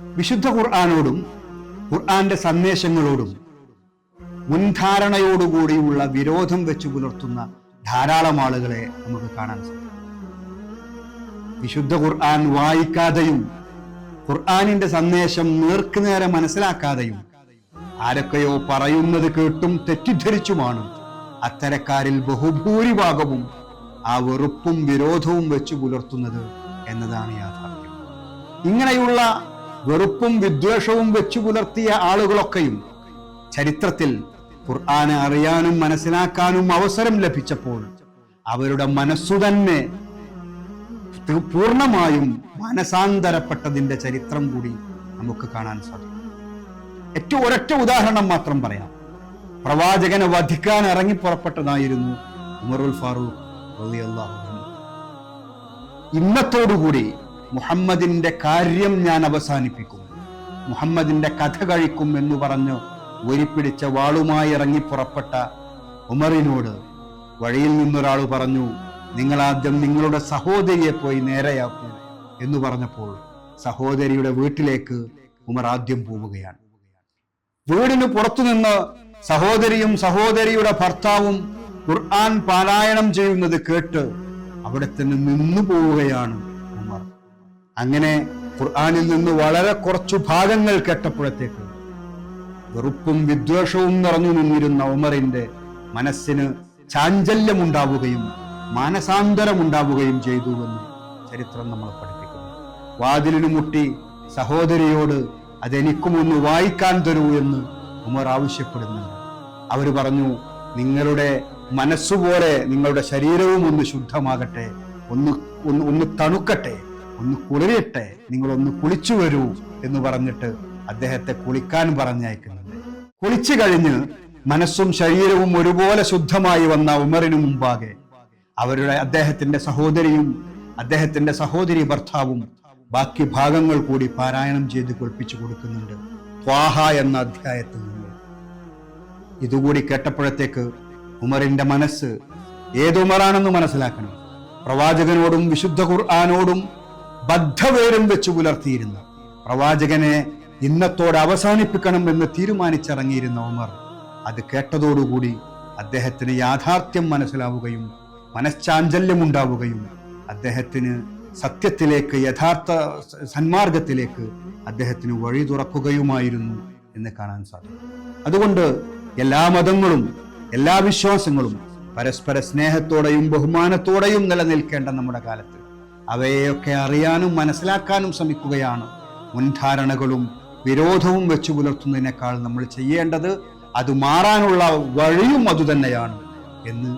വിശുദ്ധ ഖുർആാനോടും ഖുർആാന്റെ സന്ദേശങ്ങളോടും മുൻധാരണയോടുകൂടിയുള്ള വിരോധം വെച്ച് പുലർത്തുന്ന ധാരാളം ആളുകളെ നമുക്ക് കാണാൻ സാധിക്കും. വിശുദ്ധ ഖുർആൻ വായിക്കാതെയും ഖുർആാനിന്റെ സന്ദേശം നേർക്കുനേരെ മനസ്സിലാക്കാതെയും ആരൊക്കെയോ പറയുന്നത് കേട്ടും തെറ്റിദ്ധരിച്ചുമാണ് അത്തരക്കാരിൽ ബഹുഭൂരിഭാഗവും ആ വെറുപ്പും വിരോധവും വെച്ചു പുലർത്തുന്നത് എന്നതാണ് യാഥാർത്ഥ്യം. ഇങ്ങനെയുള്ള വെറുപ്പും വിദ്വേഷവും വെച്ചു പുലർത്തിയ ആളുകളൊക്കെയും ചരിത്രത്തിൽ ഖുർആാനെ അറിയാനും മനസ്സിലാക്കാനും അവസരം ലഭിച്ചപ്പോൾ അവരുടെ മനസ്സു തന്നെ പൂർണമായും മനസാന്തരപ്പെട്ടതിന്റെ ചരിത്രം കൂടി നമുക്ക് കാണാൻ സാധിക്കും ഏറ്റവും ഒരൊറ്റ ഉദാഹരണം മാത്രം പറയാം പ്രവാചകനെ വധിക്കാൻ ഇറങ്ങി പുറപ്പെട്ടതായിരുന്നു ഉമറുൽ ഫാറൂഖ്. ഇന്നത്തോടുകൂടി മുഹമ്മദിന്റെ കാര്യം ഞാൻ അവസാനിപ്പിക്കും. മുഹമ്മദിന്റെ കഥ കഴിക്കും എന്ന് പറഞ്ഞു ഒരിപ്പിടിച്ച വാളുമായി ഇറങ്ങി പുറപ്പെട്ട ഉമറിനോട് വഴിയിൽ നിന്നൊരാൾ പറഞ്ഞു നിങ്ങൾ ആദ്യം നിങ്ങളുടെ സഹോദരിയെ പോയി നേരെയാക്കൂ എന്ന് പറഞ്ഞപ്പോൾ സഹോദരിയുടെ വീട്ടിലേക്ക് ഉമർ ആദ്യം പോവുകയാണ്. വീടിന് പുറത്തുനിന്ന് സഹോദരിയും സഹോദരിയുടെ ഭർത്താവും ഖുർആൻ പാരായണം ചെയ്യുന്നത് കേട്ട് അവിടെ തന്നെ നിന്നു പോവുകയാണ്. അങ്ങനെ ഖുർആാനിൽ നിന്ന് വളരെ കുറച്ചു ഭാഗങ്ങൾ കേട്ടപ്പോഴത്തേക്ക് വെറുപ്പും വിദ്വേഷവും നിറഞ്ഞു നിന്നിരുന്ന ഉമറിന്റെ മനസ്സിന് ചാഞ്ചല്യമുണ്ടാവുകയും മാനസാന്തരമുണ്ടാവുകയും ചെയ്തുവെന്ന് ചരിത്രം നമ്മൾ പഠിപ്പിക്കുന്നു. വാതിലിന് മുട്ടി സഹോദരിയോട് അതെനിക്കുമൊന്ന് വായിക്കാൻ തരൂ എന്ന് ഉമർ ആവശ്യപ്പെടുന്നുണ്ട് അവർ പറഞ്ഞു നിങ്ങളുടെ മനസ്സുപോലെ നിങ്ങളുടെ ശരീരവും ഒന്ന് ശുദ്ധമാകട്ടെ ഒന്ന് ഒന്ന് തണുക്കട്ടെ. ഒന്ന് കുളിരട്ടെ നിങ്ങളൊന്ന് കുളിച്ചു വരൂ എന്ന് പറഞ്ഞിട്ട് അദ്ദേഹത്തെ കുളിക്കാൻ പറഞ്ഞയക്കുന്നുണ്ട്. കുളിച്ചു കഴിഞ്ഞ് മനസ്സും ശരീരവും ഒരുപോലെ ശുദ്ധമായി വന്ന ഉമറിനു മുമ്പാകെ അവരുടെ അദ്ദേഹത്തിന്റെ സഹോദരിയും അദ്ദേഹത്തിന്റെ സഹോദരി ഭർത്താവും ബാക്കി ഭാഗങ്ങൾ കൂടി പാരായണം ചെയ്ത് കുളിപ്പിച്ചു കൊടുക്കുന്നുണ്ട്. ത്വാഹ എന്ന അധ്യായത്തിൽ നിന്ന്. ഇതുകൂടി കേട്ടപ്പോഴത്തേക്ക് ഉമറിന്റെ മനസ്സ് ഏതുമറാണെന്ന് മനസ്സിലാക്കണം. പ്രവാചകനോടും വിശുദ്ധ ഖുർആാനോടും ബദ്ധവേരും വെച്ച് പുലർത്തിയിരുന്ന പ്രവാചകനെ ഇന്നത്തോടെ അവസാനിപ്പിക്കണം എന്ന് തീരുമാനിച്ചിറങ്ങിയിരുന്ന ഉമർ അത് കേട്ടതോടുകൂടി അദ്ദേഹത്തിന് യാഥാർത്ഥ്യം മനസ്സിലാവുകയും മനഃശാഞ്ചല്യമുണ്ടാവുകയും അദ്ദേഹത്തിന് സത്യത്തിലേക്ക് യഥാർത്ഥ സന്മാർഗത്തിലേക്ക് അദ്ദേഹത്തിന് വഴി തുറക്കുകയുമായിരുന്നു എന്ന് കാണാൻ സാധിക്കും. അതുകൊണ്ട് എല്ലാ മതങ്ങളും എല്ലാ വിശ്വാസങ്ങളും പരസ്പര സ്നേഹത്തോടെയും ബഹുമാനത്തോടെയും നിലനിൽക്കേണ്ട നമ്മുടെ കാലത്ത് അവയെയൊക്കെ അറിയാനും മനസ്സിലാക്കാനും ശ്രമിക്കുകയാണ്. മുൻധാരണകളും വിരോധവും വെച്ചു പുലർത്തുന്നതിനേക്കാൾ നമ്മൾ ചെയ്യേണ്ടത് അത് മാറാനുള്ള വഴിയും അതുതന്നെയാണ് എന്ന്